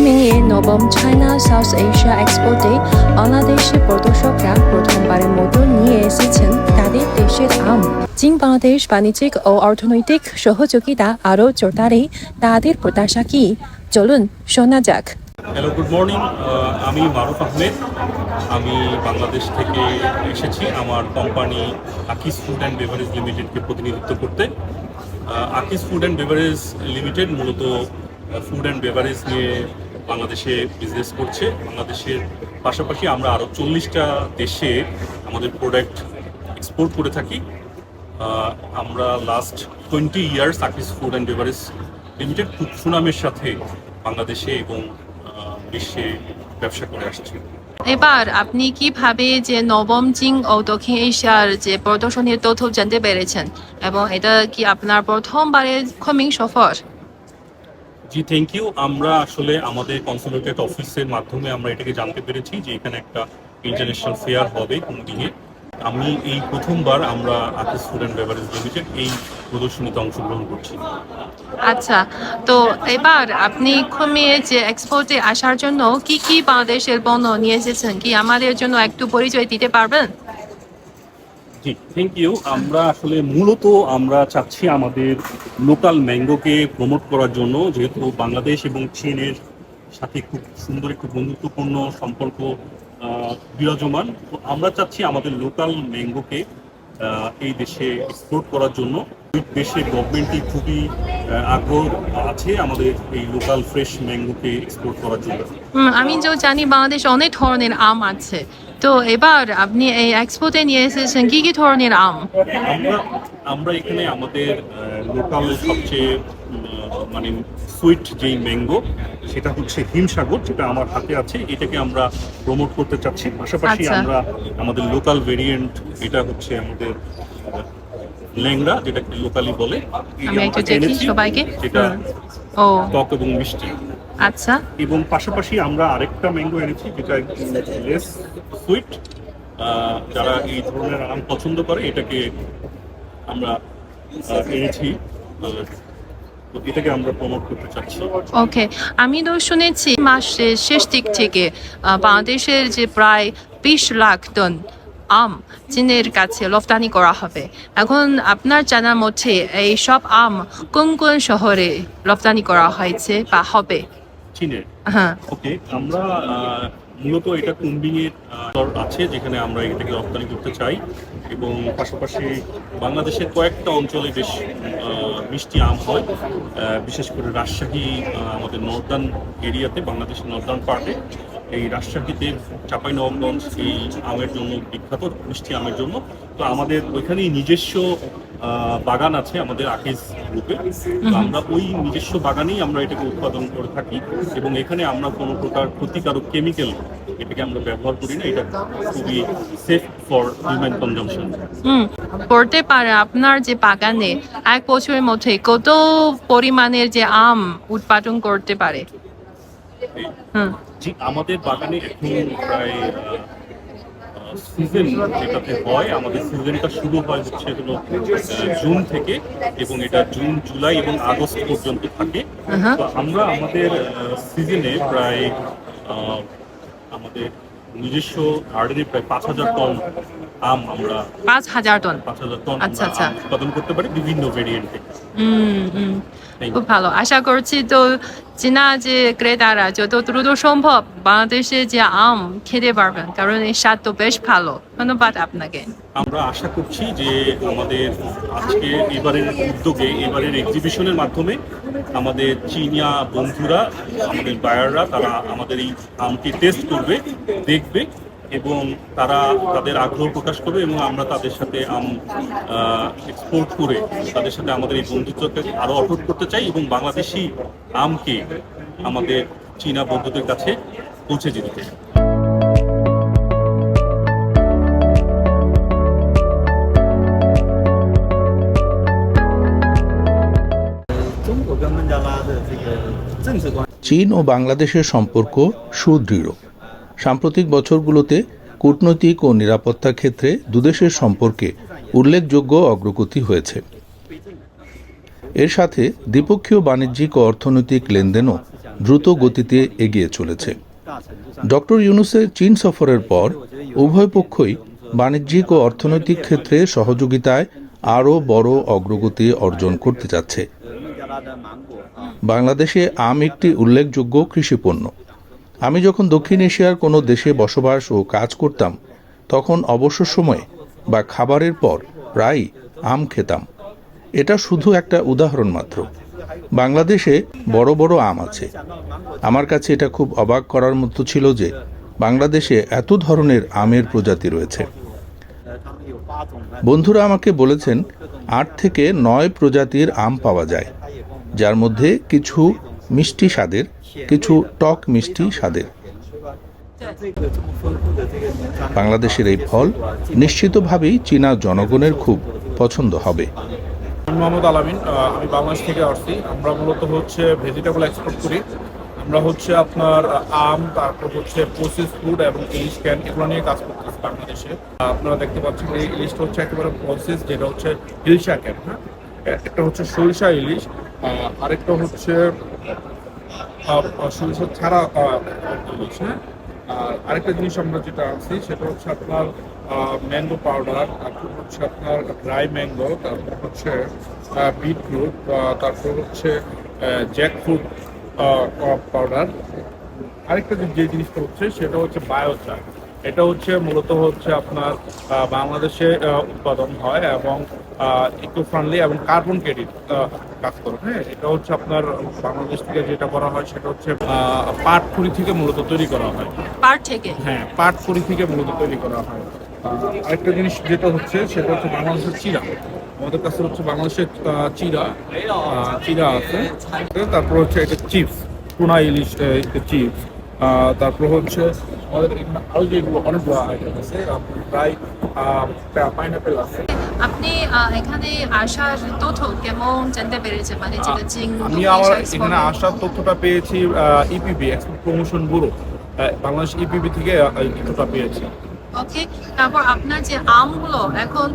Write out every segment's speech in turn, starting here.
কুমিংয়ে নবম China south Asia এক্সপোতে বাংলাদেশের প্রদর্শকরা প্রথমবারের মতো নিয়ে এসেছেন তাদের দেশের আম। চীন বাংলাদেশ বাণিজ্যিক ও অর্থনৈতিক সহযোগিতা আরও জোরদারে, তাদের প্রত্যাশা কি? চলুন শোনা যাক। হ্যালো গুড মর্নিং আমি মারুফ আহমেদ। আমি বাংলাদেশ থেকে এসেছি আমার কোম্পানি আকিস ফুড অ্যান্ড বেভারেজ লিমিটেডকে প্রতিনিধিত্ব করতে। Akij food and beverage limited মূলত ফুড অ্যান্ড বেভারেজ নিয়ে বাংলাদেশে বিজনেস করছে। বাংলাদেশের পাশাপাশি আমরা আরও চল্লিশটা দেশে আমাদের প্রোডাক্ট এক্সপোর্ট করে থাকি। আমরা last twenty years Akij food and beverage limited খুব সুনামের সাথে বাংলাদেশে এবং বিশ্বে ব্যবসা করে আসছে। এবার আপনি কীভাবে যে নবম চীন ও দক্ষিণ এশিয়ার যে প্রদর্শনীর তথ্য জানতে পেরেছেন? এবং এটা কি আপনার প্রথমবারের কুমিং সফর? জি থ্যাংক ইউ আমরা আসলে আমাদের কনসুলেটেড অফিসের মাধ্যমে আমরা এটাকে জানতে পেরেছি যে এখানে একটা ইন্টারন্যাশনাল ফেয়ার হবে কুমদিঘে আমি এই প্রথমবার আমরা আকিস অ্যান্ড বেভারেজ লিমিটেড এই প্রদর্শনীতে অংশগ্রহণ করছি। আচ্ছা তো এবার আপনি কুমিয়ে যে এক্সপোর্টে আসার জন্য কি কি বাংলাদেশের পণ্য নিয়ে এসেছেন? কি আমাদের জন্য একটু পরিচয় দিতে পারবেন? জি থ্যাংক ইউ আমরা আসলে মূলত আমরা চাচ্ছি আমাদের লোকাল ম্যাঙ্গোকে প্রমোট করার জন্য, যেহেতু বাংলাদেশ এবং চীনের সাথে খুব সুন্দর একটি বন্ধুত্বপূর্ণ সম্পর্ক বিরাজমান। তো আমরা চাচ্ছি আমাদের লোকাল ম্যাঙ্গোকে এই দেশে এক্সপোর্ট করার জন্য। দেশে গভর্নমেন্টই খুবই আগ্রহ আছে আমাদের এই লোকাল ফ্রেশ ম্যাঙ্গোকে এক্সপোর্ট করার জন্য। আমি যে জানি বাংলাদেশ অনেক ধরনের আম আছে। তো এবার আপনি এই এক্সপোর্টে নিয়ে এসেছেন কি কি ধরনের আম? আমরা আমরা এখানে আমাদের লোকাল সবচেয়ে মানে সুইট যেই ম্যাঙ্গো সেটা হচ্ছে হিমসাগর যেটা আমার হাতে আছে। এটাকে আমরা প্রমোট করতে চাচ্ছি। পাশাপাশি আচ্ছা। আমরা আমাদের লোকাল ভেরিয়েন্ট এটা হচ্ছে আমাদের ল্যাংড়া যেটা লোকালি বলে। আমি একটু দেখি সবাইকে। যেটা ও। টক এবং মিষ্টি। আচ্ছা। এবং পাশাপাশি আমরা আরেকটা ম্যাঙ্গো এনেছি যেটা লেস সুইট যারা এই ধরনের আম পছন্দ করে এটাকে আমরা এনেছি। এটাকে আমরা প্রমোট করতে চাচ্ছি। ওকে আমি তো শুনেছি মাসের শেষ দিক থেকে বাংলাদেশের যে প্রায় বিশ লাখ টন আম চীনের কাছে রপ্তানি করা হবে। এখন আপনার জানার মধ্যে এই সব আম কোন কোন শহরে রপ্তানি করা হয়েছে বা হবে? চীনের? হ্যাঁ। ওকে আমরা মূলত এটা কুম্বিং এর আছে যেখানে আমরা এটাকে রপ্তানি করতে চাই এবং পাশাপাশি বাংলাদেশের কয়েকটা অঞ্চলে বেশ মিষ্টি আম হয়। বিশেষ করে রাজশাহী আমাদের নর্দার্ন এরিয়াতে বাংলাদেশের নর্দার্ন পার্টে এই রাজশাহীতে চাপাই নবগঞ্জ এই আমের জন্য বিখ্যাত, মিষ্টি আমের জন্য। তো আমাদের ওইখানেই নিজস্ব বাগান আছে আমাদের আকিজ গ্রুপে। আমরা ওই নিজস্ব বাগানেই আমরা এটাকে উৎপাদন করে থাকি এবং এখানে আমরা কোনো প্রকার ক্ষতিকারক কেমিক্যাল এটাকে আমরা ব্যবহার করি না। এটা খুবই সেফ ফর হিউম্যান কনজামশন পড়তে পারে আপনার যে বাগানে এক বছরের মধ্যে কত পরিমাণের যে আম উৎপাদন করতে পারে? আমাদের বাগানে এখন প্রায় সিজন যেটাতে হয় আমাদের সিজনটা শুরু হয় হচ্ছে হলো জুন থেকে এবং এটা জুন জুলাই এবং আগস্ট পর্যন্ত থাকে. তো আমরা আমাদের সিজনে প্রায় আমাদের নিজস্ব গার্ডেনে প্রায় পাঁচ হাজার টন আম আমরা পাঁচ হাজার টন। পাঁচ হাজার টন আচ্ছা, আচ্ছা। উৎপাদন করতে পারি বিভিন্ন ভেরিয়েন্টে হুম খুব ভালো। আশা করছি তো চীনা যে ক্রেতারা যত দ্রুত সম্ভব বাংলাদেশে যে আম খেতে পারবেন কারণ এর স্বাদ তো বেশ ভালো। ধন্যবাদ আপনাকে। আমরা আশা করছি যে আমাদের আজকে এবারের উদ্যোগে এবারের এক্সিবিশনের মাধ্যমে আমাদের চীনিয়া বন্ধুরা আমাদের বায়াররা তারা আমাদের এই আমটি টেস্ট করবে দেখবে। এবং তারা তাদের আগ্রহ প্রকাশ করবে এবং আমরা তাদের সাথে, আম এক্সপোর্ট করে তাদের সাথে আমাদের এই বন্ধুত্বকে আরও অটুট করতে চাই এবং বাংলাদেশি আমকে আমাদের চীনা বন্ধুদের কাছে পৌঁছে যেতে চাই। চীন ও বাংলাদেশের সম্পর্ক সুদৃঢ়। সাম্প্রতিক বছরগুলোতে কূটনৈতিক ও নিরাপত্তা ক্ষেত্রে দুদেশের সম্পর্কে উল্লেখযোগ্য অগ্রগতি হয়েছে। এর সাথে দ্বিপক্ষীয় বাণিজ্যিক ও অর্থনৈতিক লেনদেনও দ্রুত গতিতে এগিয়ে চলেছে। ডক্টর ইউনুসের চীন সফরের পর উভয় পক্ষই বাণিজ্যিক ও অর্থনৈতিক ক্ষেত্রে সহযোগিতায় আরও বড় অগ্রগতি অর্জন করতে যাচ্ছে। বাংলাদেশে আম একটি উল্লেখযোগ্য কৃষিপণ্য। আমি যখন দক্ষিণ এশিয়ার কোনো দেশে বসবাস ও কাজ করতাম, তখন অবসর সময়ে বা খাবারের পর প্রায়ই আম খেতাম। এটা শুধু একটা উদাহরণ মাত্র। বাংলাদেশে বড় বড় আম আছে। আমার কাছে এটা খুব অবাক করার মতো ছিল যে বাংলাদেশে এত ধরনের আমের প্রজাতি রয়েছে। বন্ধুরা আমাকে বলেছেন, আট থেকে নয় প্রজাতির আম পাওয়া যায়, যার মধ্যে কিছু মিষ্টি স্বাদের, কিছু টক মিষ্টি স্বাদের। বাংলাদেশের এই ফল নিশ্চিতভাবেই চীনা জনগণের খুব পছন্দ হবে। মোহাম্মদ আলামিন আমি বাংলাদেশ থেকে আসছি। আমরা মূলত হচ্ছে ভেজিটেবল এক্সপোর্ট করি। আমরা হচ্ছে আপনার আম, তারপর হচ্ছে প্রসেস ফুড এবং ইলিশ ক্যান এগুলো নিয়ে কাজ করতেছি বাংলাদেশে। আপনারা দেখতে পাচ্ছেন এই ইলিশটা হচ্ছে একেবারে প্রসেস যেটা হচ্ছে হিলসা ক্যান হ্যাঁ? একটা হচ্ছে সরিষা ইলিশ। আরেকটা হচ্ছে সরিষা ছাড়া আহ, হ্যাঁ? আর আরেকটা জিনিস আমরা যেটা আনছি সেটা হচ্ছে আপনার ম্যাঙ্গো পাউডার তারপর হচ্ছে আপনার ড্রাই ম্যাঙ্গো তারপর হচ্ছে বিটরুট তারপর হচ্ছে জ্যাক ফ্রুট পাউডার আরেকটা যে জিনিসটা হচ্ছে সেটা হচ্ছে বায়োচার এটা হচ্ছে মূলত হচ্ছে আপনার বাংলাদেশে উৎপাদন হয় এবং ইকো ফ্রেন্ডলি এবং কার্বন ক্রেডিট কাজ করে। হ্যাঁ এটা হচ্ছে আপনার বাংলাদেশ থেকে যেটা করা হয় সেটা হচ্ছে পাট খড়ি থেকে মূলত তৈরি করা হয়। পার থেকে? হ্যাঁ পাট খড়ি থেকে মূলত তৈরি করা হয়। আরেকটা জিনিস যেটা হচ্ছে সেটা হচ্ছে বাংলাদেশের চিরা। আমাদের কাছে হচ্ছে বাংলাদেশের চিরা চিরা আছে। তারপর হচ্ছে এটা চিপস টুনা ইলিশ চিপস তারপর হচ্ছে আমাদের এখানে যেগুলো অনেকগুলো আইটেম আছে প্রায় পাইনাপেল আছে। আপনি এখানে আসার তথ্য কেমন জানতে পেরেছেন? মানে যেটা আমি আমার এখানে আসার তথ্যটা পেয়েছি EPB export promotion bureau Bangladesh EPB থেকে তথ্যটা পেয়েছি। ওকে তারপর আপনার যে আমগুলো এখন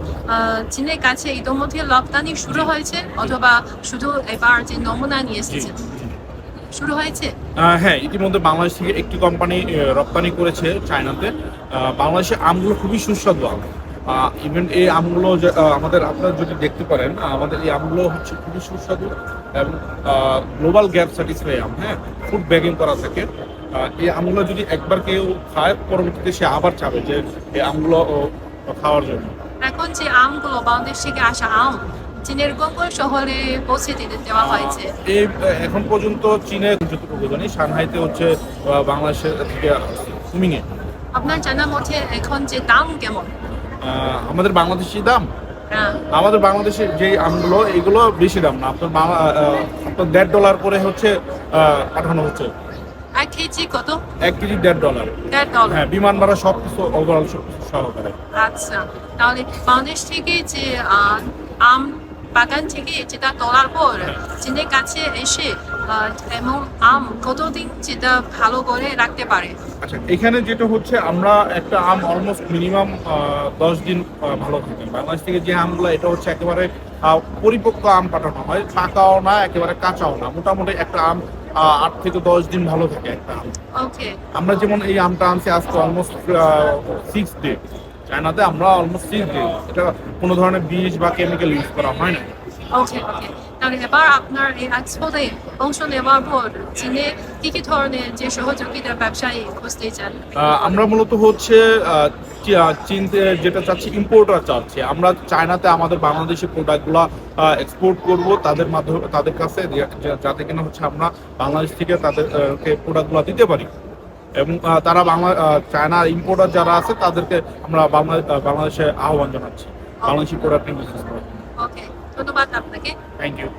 চীনের কাছে ইতোমধ্যে রপ্তানি শুরু হয়েছে অথবা শুধু এবার যে নমুনা নিয়ে এসেছেন শুরু হয়েছে? হ্যাঁ ইতিমধ্যে বাংলাদেশ থেকে একটি কোম্পানি রপ্তানি করেছে চায়নাতে। বাংলাদেশে আমগুলো খুবই সুস্বাদু আম। ইভেন এই আমগুলো আমাদের আপনারা যদি দেখতে পারেন আমাদের এই আমগুলো হচ্ছে খুবই সুস্বাদু এবং গ্লোবাল গ্যাপ স্যাটিসফাই আম হ্যাঁ ফুড ব্যাগিং করা থাকে। এই আমগুলো যদি একবার কেউ খায় পরবর্তীতে সে আবার চাবে যে এই আমগুলো খাওয়ার জন্য। এখন যে আমগুলো বাংলাদেশ থেকে আসা আম চীনের কোন শহরে পৌঁছে দিতে দেওয়া হয়েছে? এই এখন পর্যন্ত চীনে যতটুকু জানি সাংহাইতে হচ্ছে বাংলাদেশের থেকে সুমিংয়ে আপনার জানা মতে এখন যে দাম কেমন? আমাদের বাংলাদেশি দাম? হ্যাঁ। আমাদের বাংলাদেশের যে আমগুলো এগুলো বেশি দাম না। আপনার আপনার দেড় ডলার করে হচ্ছে পাঠানো হচ্ছে। এক কেজি কত? এক কেজি দেড় ডলার। দেড় ডলার। হ্যাঁ বিমান ভাড়া সব কিছু ওভারঅল সব কিছু সহকারে। আচ্ছা তাহলে বাংলাদেশ থেকে যে আম বাগান থেকে যেটা তোলার পর চীনের কাছে এসে এমন আম কতদিন যেটা ভালো করে রাখতে পারে? আচ্ছা এখানে যেটা হচ্ছে আমরা একটা আম অলমোস্ট মিনিমাম দশ দিন ভালো থাকে। বাংলাদেশ থেকে যে আমগুলো এটা হচ্ছে একেবারে পরিপক্ক আম পাঠানো হয়। পাকাও না একেবারে কাঁচাও না। মোটামুটি একটা আম আট থেকে দশ দিন ভালো থাকে একটা আম। ওকে আমরা যেমন এই আমটা আনছি আজকে অলমোস্ট সিক্স ডে চায়নাতে আমরা অলমোস্ট সিক্স ডে এটা কোনো ধরনের বীজ বা কেমিক্যাল ইউজ করা হয় না। ওকে ওকে তাহলে এবার আপনার এই এক্সপোতে অংশ নেওয়ার পর চীনে কি কি ধরনের যে সহযোগিতা ব্যবসায়ী খুঁজতে চান আমরা মূলত হচ্ছে আহ, চী- আহ, চীনতে যেটা চাচ্ছি ইম্পোর্টার চাচ্ছি। আমরা চায়নাতে আমাদের বাংলাদেশি প্রোডাক্টগুলো এক্সপোর্ট করব তাদের মাধ্যমে তাদের কাছে যাতে কিনা হচ্ছে আমরা বাংলাদেশ থেকে তাদেরকে প্রোডাক্টগুলো দিতে পারি। এবং তারা বাংলা চায়না চায়নার ইম্পোর্টার যারা আছে তাদেরকে আমরা বাংলা বাংলাদেশে আহ্বান জানাচ্ছি। বাংলাদেশি প্রোডাক্ট নিয়ে বিশেষ করে। ধন্যবাদ আপনাকে। Thank you